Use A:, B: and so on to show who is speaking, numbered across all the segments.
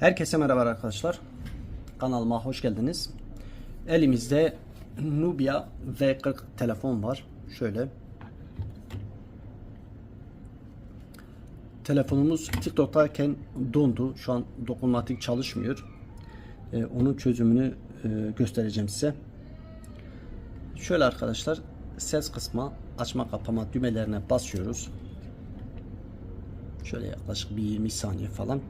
A: Herkese merhaba arkadaşlar. Kanalıma hoş geldiniz. Elimizde Nubia V40 telefon var. Şöyle. Telefonumuz TikTok'tayken dondu. Şu an dokunmatik çalışmıyor. Ee, onun çözümünü e, göstereceğim size. Şöyle arkadaşlar ses kısma açma kapama düğmelerine basıyoruz. Şöyle yaklaşık bir 20 saniye falan.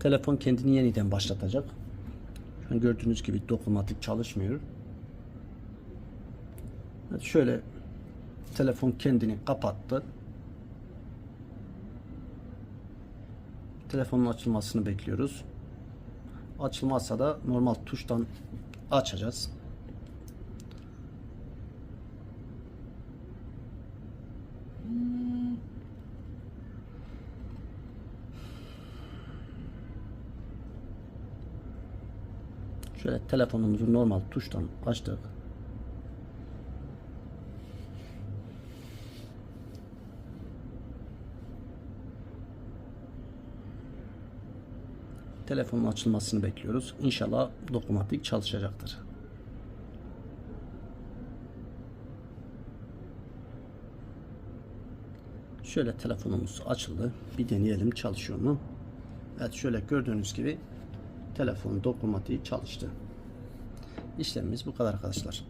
A: Telefon kendini yeniden başlatacak. Şu an gördüğünüz gibi dokunmatik çalışmıyor. Evet, şöyle telefon kendini kapattı. Telefonun açılmasını bekliyoruz. Açılmazsa da normal tuştan açacağız. Şöyle telefonumuzu normal tuştan açtık. Telefonun açılmasını bekliyoruz. İnşallah dokunmatik çalışacaktır. Şöyle telefonumuz açıldı. Bir deneyelim çalışıyor mu? Evet şöyle gördüğünüz gibi telefon dokunmatiği çalıştı. İşlemimiz bu kadar arkadaşlar.